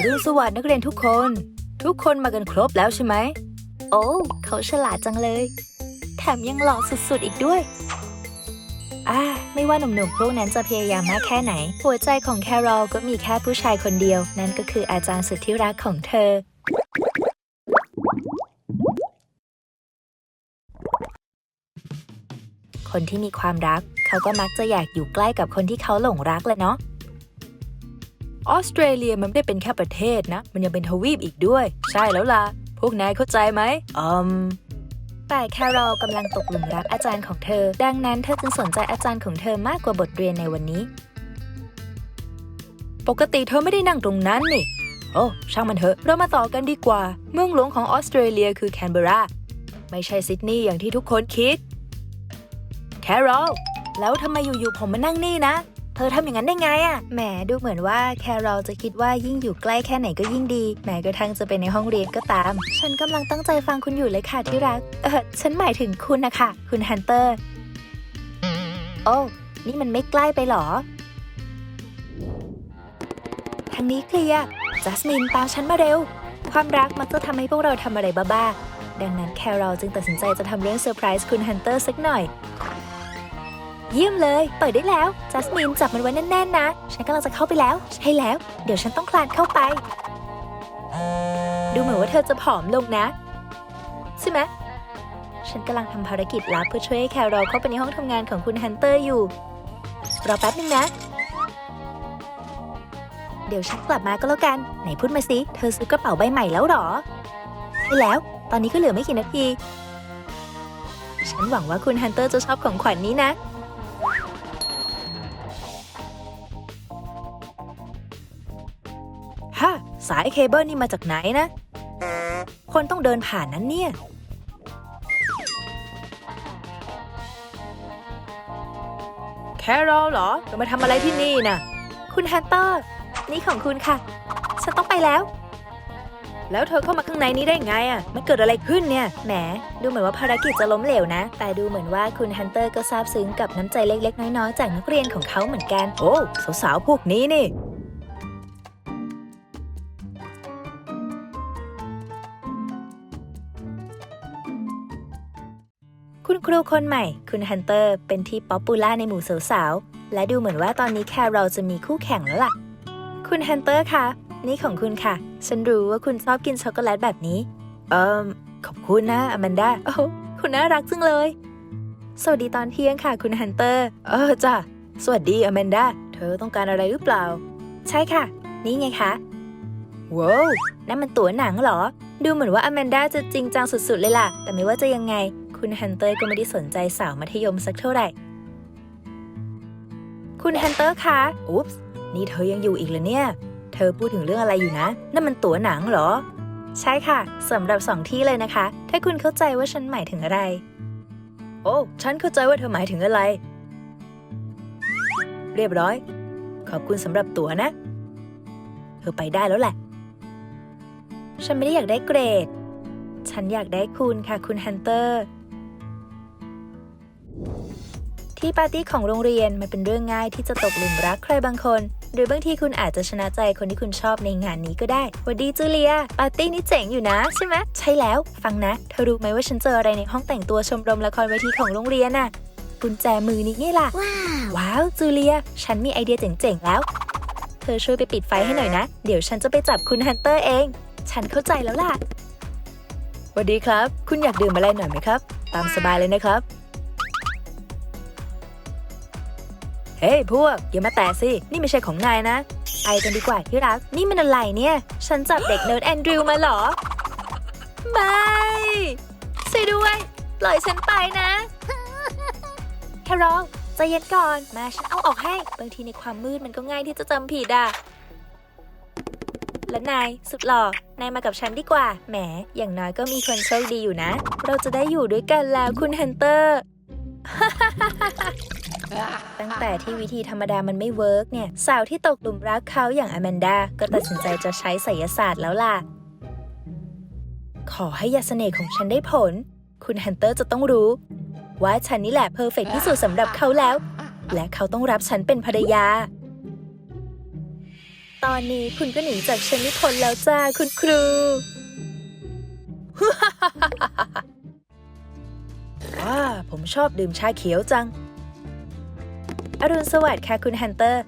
อรุณสวัสดิ์นักเรียนทุกคน ทุกคนมากันครบแล้วใช่ไหม โอ้เขาฉลาดจังเลย แถมยังหล่อสุดๆอีกด้วยอ่าไม่ว่าหนุ่มๆพวกนั้นจะพยายามมากแค่ไหน หัวใจของแครอลก็มีแค่ผู้ชายคนเดียว นั่นก็คืออาจารย์สุดที่รักของเธอ คนที่มีความรัก เขาก็มักจะอยากอยู่ใกล้กับคนที่เขาหลงรักแหละเนาะ ออสเตรเลียมันไม่ได้เป็นแค่ประเทศนะ มันยังเป็นทวีปอีกด้วย ใช่แล้วล่ะ พวกนายเข้าใจไหมอืมแต่แครอลกำลังตกหลุมรักอาจารย์ของเธอ ดังนั้นเธอจึงสนใจอาจารย์ของเธอมากกว่าบทเรียนในวันนี้ ปกติเธอไม่ได้นั่งตรงนั้นนี่ โอ้ช่างมันเถอะ เรามาต่อกันดีกว่า เมืองหลวงของออสเตรเลียคือแคนเบรา ไม่ใช่ซิดนีย์อย่างที่ทุกคนคิด แคโรลแล้วทำไมอยู่ๆผมมานั่งนี่นะเธอทำอย่างนั้นได้ไงอะแหมดูเหมือนว่าแครอลจะคิดว่ายิ่งอยู่ใกล้แค่ไหนก็ยิ่งดี แม้กระทั่งจะเป็นในห้องเรียนก็ตาม ฉันกำลังตั้งใจฟังคุณอยู่เลยค่ะที่รัก เออฉันหมายถึงคุณนะคะ คุณฮันเตอร์ โอ้ นี่มันไม่ใกล้ไปหรอ ทางนี้เคลียร์จัสมินตามฉันมาเร็ว ความรักมักจะทำให้พวกเราทำอะไรบ้าๆ ดังนั้นแครอลจึงตัดสินใจจะทำเรื่องเซอร์ไพรส์คุณฮันเตอร์สักหน่อย เยี่ยมเลย เปิดได้แล้ว จัสมินจับมันไว้แน่นๆนะ ฉันกำลังจะเข้าไปแล้ว ใช่แล้ว เดี๋ยวฉันต้องคลานเข้าไป ดูเหมือนว่าเธอจะผอมลงนะ ใช่ไหมฉันกำลังทำภารกิจลับเพื่อช่วยให้แครอลเข้าไปในห้องทำงานของคุณฮันเตอร์อยู่ รอแป๊บนึงนะ เดี๋ยวฉันกลับมาก็แล้วกัน ไหนพูดมาสิ เธอซื้อกระเป๋าใบใหม่แล้วหรอ ใช่แล้ว ตอนนี้ก็เหลือไม่กี่นาที ฉันหวังว่าคุณฮันเตอร์จะชอบของขวัญนนี้นะ ฮะสายเคเบิลนี่มาจากไหนนะ คนต้องเดินผ่านนั้นเนี่ย แคโรลเหรอจะมาทำอะไรที่นี่น่ะคุณฮันเตอร์ นี่ของคุณค่ะ ฉันต้องไปแล้ว แล้วเธอเข้ามาข้างในนี้ได้ไงอะ มันเกิดอะไรขึ้นเนี่ย แหม ดูเหมือนว่าภารกิจจะล้มเหลวนะ แต่ดูเหมือนว่าคุณฮันเตอร์ก็ซาบซึ้งกับน้ำใจเล็กๆ น้อยๆ จากนักเรียนของเขาเหมือนกัน โอ้ สาวๆ พวกนี้นี่ คุณครูคนใหม่ คุณฮันเตอร์เป็นที่ป๊อปปูล่าในหมู่สาวๆ และดูเหมือนว่าตอนนี้แครอลจะมีคู่แข่งแล้วล่ะ คุณฮันเตอร์คะ นี่ของคุณค่ะ ฉันรู้ว่าคุณชอบกินช็อกโกแลตแบบนี้ เอิมขอบคุณนะอแมนดา โอ้คุณน่ารักจังเลย สวัสดีตอนเที่ยงค่ะ คุณฮันเตอร์ เออจ้ะ สวัสดีอแมนดา เธอต้องการอะไรหรือเปล่า ใช่ค่ะ นี่ไงคะ ว้าว นั่นมันตั๋วหนังเหรอ ดูเหมือนว่าอแมนดาจะจริงจังสุดๆเลยล่ะ แต่ไม่ว่าจะยังไง คุณฮันเตอร์ก็ไม่ได้สนใจสาวมัธยมสักเท่าไหร่ คุณฮันเตอร์คะ อุ๊ปส์ นี่เธอยังอยู่อีกเหรอเนี่ย เธอพูดถึงเรื่องอะไรอยู่นะ นั่นมันตั๋วหนังเหรอ ใช่ค่ะสำหรับสองที่เลยนะคะ ถ้าคุณเข้าใจว่าฉันหมายถึงอะไร โอ้ ฉันเข้าใจว่าเธอหมายถึงอะไร เรียบร้อย ขอบคุณสำหรับตั๋วนะ เธอไปได้แล้วแหละ ฉันไม่ได้อยากได้เกรดฉันอยากได้คุณค่ะคุณฮันเตอร์ ที่ปาร์ตี้ของโรงเรียนมันเป็นเรื่องง่ายที่จะตกหลุมรักใครบางคน หรือบางทีคุณอาจจะชนะใจคนที่คุณชอบในงานนี้ก็ได้หวัสดีจูเลีย ปาร์ตี้นี้เจ๋งอยู่นะใช่ไหมใช่แล้ว ฟังนะ เธอรู้ไหมว่าฉันเจออะไรในห้องแต่งตัวชมรมละครเวทีของโรงเรียนน่ะ กุญแจมือนี้ไงล่ะ ว้าว จูเลีย ฉันมีไอเดียเจ๋งๆแล้ว เธอช่วยไปปิดไฟให้หน่อยนะ เดี๋ยวฉันจะไปจับคุณฮันเตอร์เอง ฉันเข้าใจแล้วล่ะสวัสดีครับ คุณอยากดื่มอะไรหน่อยไหมครับ ตามสบายเลยนะครับ เฮ้ยพวก อย่ามาแตะสิ นี่ไม่ใช่ของนายนะ ไปกันดีกว่าที่รัก นี่มันอะไรเนี่ย ฉันจับเด็กเนิร์ดแอนดริวมาเหรอ ไม่ช่วยด้วยปล่อยฉันไปนะ แครอลใจเย็นก่อน มาฉันเอาออกให้ บางทีในความมืดมันก็ง่ายที่จะจำผิดอะ และนายสุดหล่อ นายมากับฉันดีกว่า แหม อย่างน้อยก็มีคนโชคดีอยู่นะ เราจะได้อยู่ด้วยกันแล้วคุณฮันเตอร์ ตั้งแต่ที่วิธีธรรมดามันไม่เวิร์กเนี่ย สาวที่ตกหลุมรักเขาอย่างอแมนดา ก็ตัดสินใจจะใช้ไสยศาสตร์แล้วล่ะ ขอให้ยาเสน่ห์ของฉันได้ผล คุณฮันเตอร์จะต้องรู้ ว่าฉันนี่แหละเพอร์เฟกที่สุดสำหรับเขาแล้ว และเขาต้องรับฉันเป็นภรรยา ตอนนี้คุณก็หนีจากฉันไม่พ้นแล้วจ้าคุณครู ผมชอบดื่มชาเขียวจัง อรุณสวัสดิ์ค่ะคุณฮันเตอร์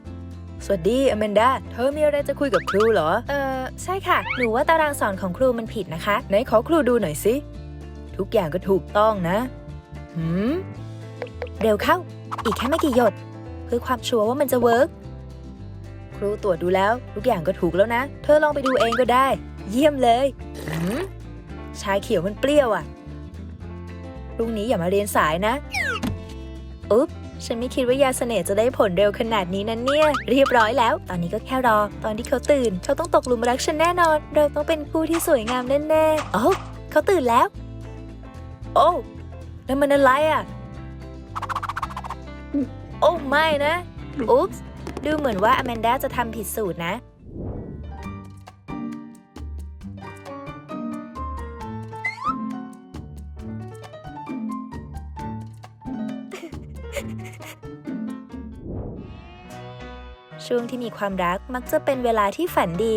สวัสดีอแมนดา เธอมีอะไรจะคุยกับครูเหรอ เออใช่ค่ะ หนูว่าตารางสอนของครูมันผิดนะคะ ไหนขอครูดูหน่อยสิ ทุกอย่างก็ถูกต้องนะ หืม เร็วเข้า อีกแค่ไม่กี่หยด เพื่อความชัวร์ว่ามันจะเวิร์กครูตรวจดูแล้ว ทุกอย่างก็ถูกแล้วนะ เธอลองไปดูเองก็ได้ เยี่ยมเลย หืม ชาเขียวมันเปรี้ยวอะ พรุ่งนี้อย่ามาเรียนสายนะ อุ๊บ ฉันไม่คิดว่ายาเสน่ห์จะได้ผลเร็วขนาดนี้นั้นเนี่ย เรียบร้อยแล้ว ตอนนี้ก็แค่รอ ตอนที่เขาตื่น เขาต้องตกหลุมรักฉันแน่นอน เราต้องเป็นคู่ที่สวยงามแน่ๆโอ้เขาตื่นแล้ว โอ้นั่นมันอะไรอะ โอ้ไม่นะ อุ๊บ ดูเหมือนว่าอแมนด้าจะทำผิดสูตรนะ ช่วงที่มีความรักมักจะเป็นเวลาที่ฝันดี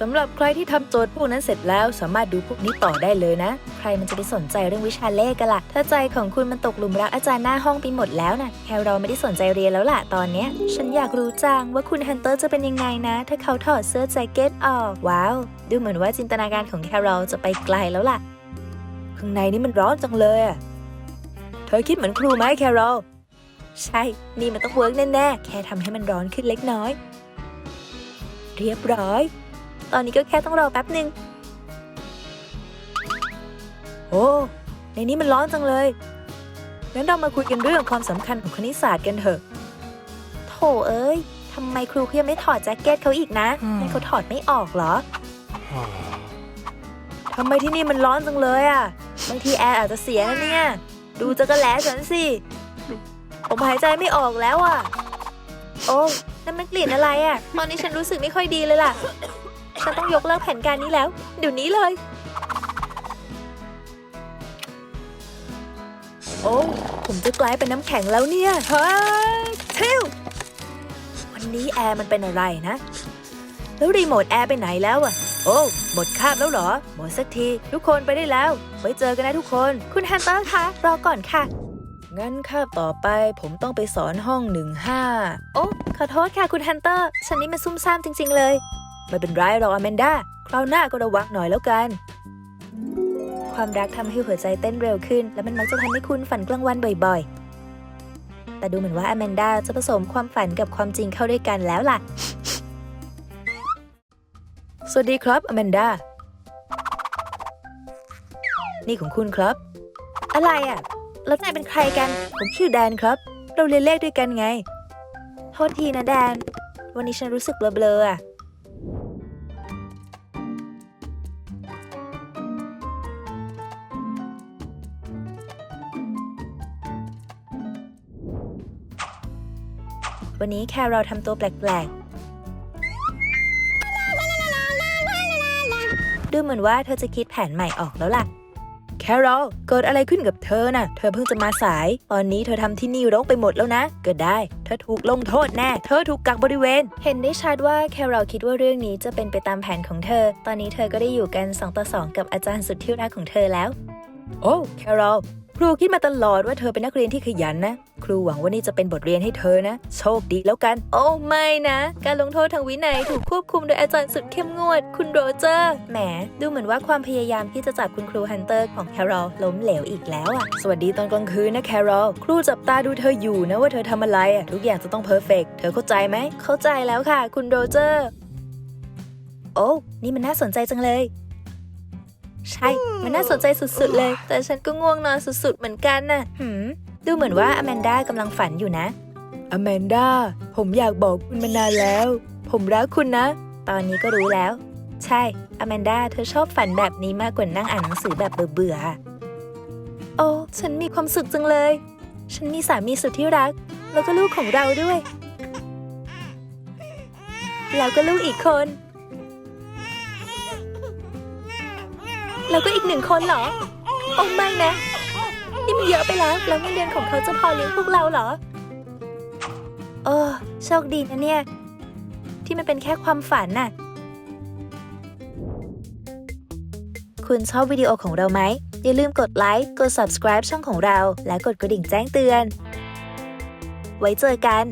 สำหรับใครที่ทำโจทย์พวกนั้นเสร็จแล้วสามารถดูพวกนี้ต่อได้เลยนะ ใครมันจะไปสนใจเรื่องวิชาเลขกันล่ะ ถ้าใจของคุณมันตกหลุมรักอาจารย์หน้าห้องไปหมดแล้วนะ่ะแคลเราไม่ได้สนใจเรียนแล้วล่ะตอนเนี้ย ฉันอยากรู้จังว่าคุณฮันเตอร์จะเป็นยังไงนะ ถ้าเขาถอดเสื้อแจ็คเก็ตออกว้าว ดูเหมือนว่าจินตนาการของแคลจะไปไกลแล้วล่ะข้างในนี่มันร้อนจังเลยอะ อคิดเหมือนครูไหมแคโรลใช่ นี่มันต้องเวิร์กแน่ๆ แค่ทำให้มันร้อนขึ้นเล็กน้อย เรียบร้อย ตอนนี้ก็แค่ต้องรอแป๊บหนึ่งโอ้ ในนี้มันร้อนจังเลย งั้นเรามาคุยกันเรื่องความสำคัญของคณิตศาสตร์กันเถอะ โถเอ้ยทำไมครูเขายังไม่ถอดแจ็คเก็ตเขาอีกนะอืมให้เขาถอดไม่ออกเหรอทำไมที่นี่มันร้อนจังเลยอะบางทีแอร์อาจจะเสียนะเนี่ย ดูจักรแล้ฉันสิ ผมหายใจไม่ออกแล้วอะโอ้นั่นมันกลิ่นอะไรอะ่ะ ตอนนี้ฉันรู้สึกไม่ค่อยดีเลยล่ะ ฉันต้องยกเลิกแผนการนี้แล้ว เดี๋ยวนี้เลย โอ้ผมจะกลายเป็นน้ำแข็งแล้วเนี่ยเฮ้ยทิววันนี้แอร์มันเป็นอะไรนะ แล้วรีโมทแอร์ไปไหนแล้วอะ โอ้ หมดคาบแล้วเหรอ หมดสักที ทุกคนไปได้แล้ว ไว้เจอกันนะทุกคน คุณฮันเตอร์คะ รอก่อนค่ะ งั้นคาบต่อไปผมต้องไปสอนห้องหนึ่งห้าโอ้ขอโทษค่ะคุณฮันเตอร์ ฉันนี่มันซุ่มซ่ามจริง ๆ เลย ไม่เป็นไรหรอกอแมนดา คราวหน้าก็ระวังหน่อยแล้วกัน ความรักทำให้หัวใจเต้นเร็วขึ้น และมันมักจะทำให้คุณฝันกลางวันบ่อยๆ แต่ดูเหมือนว่าอแมนดาจะผสมความฝันกับความจริงเข้าด้วยกันแล้วล่ะ สวัสดีครับอแมนดา นี่ของคุณครับ อะไรอะ แล้วนายเป็นใครกัน ผมชื่อแดนครับ เราเรียนเลขด้วยกันไง โทษทีนะแดน วันนี้ฉันรู้สึกเบลอๆอะ วันนี้แครอลทำตัวแปลกๆ ดูเหมือนว่าเธอจะคิดแผนใหม่ออกแล้วล่ะ แคโรลเกิดอะไรขึ้นกับเธอน่ะ เธอเพิ่งจะมาสาย ตอนนี้เธอทำที่นี่รกไปหมดแล้วนะเกิดได้ เธอถูกลงโทษแน่ เธอถูกกักบริเวณ เห็นได้ชัดว่าแครอลคิดว่าเรื่องนี้จะเป็นไปตามแผนของเธอ ตอนนี้เธอก็ได้อยู่กัน 2 ต่อ 2 กับอาจารย์สุดที่รักของเธอแล้ว โอ้ แคโรล ครูคิดมาตลอดว่าเธอเป็นนักเรียนที่ขยันนะ ครูหวังว่านี่จะเป็นบทเรียนให้เธอนะ โชคดีแล้วกัน โอ้ไม่นะ การลงโทษทางวินัยถูกควบคุมโดยอาจารย์สุดเข้มงวด คุณโรเจอร์ แหม ดูเหมือนว่าความพยายามที่จะจับคุณครูฮันเตอร์ของแครอลล้มเหลวอีกแล้วอะสวัสดีตอนกลางคืนนะแคโรลครูจับตาดูเธออยู่นะว่าเธอทำอะไรอะทุกอย่างจะต้องเพอร์เฟกเธอเข้าใจไหมเข้าใจแล้วค่ะ คุณโรเจอร์ โอ้นี่มันน่าสนใจจังเลย ใช่ มันน่าสนใจสุดๆเลย แต่ฉันก็ง่วงนอนสุดๆเหมือนกันน่ะหืมดูเหมือนว่าอแมนดากำลังฝันอยู่นะ อแมนดาผมอยากบอกคุณมานานแล้ว ผมรักคุณนะ ตอนนี้ก็รู้แล้ว ใช่ อแมนดาเธอชอบฝันแบบนี้มากกว่านั่งอ่านหนังสือแบบเบื่อๆอะโอ้ ฉันมีความสุขจังเลย ฉันมีสามีสุดที่รัก แล้วก็ลูกของเราด้วย แล้วก็ลูกอีกคน แล้วก็อีกหนึ่งคนเหรอ โอ้ไม่นะ นี่มันเยอะไปแล้ว แล้วเงินเดือนของเขาจะพอเลี้ยงพวกเราเหรอ โอ้โชคดีนะเนี่ย ที่มันเป็นแค่ความฝันน่ะ คุณชอบวิดีโอของเราไหม อย่าลืมกดไลค์ กด subscribe ช่องของเรา และกดกระดิ่งแจ้งเตือน ไว้เจอกัน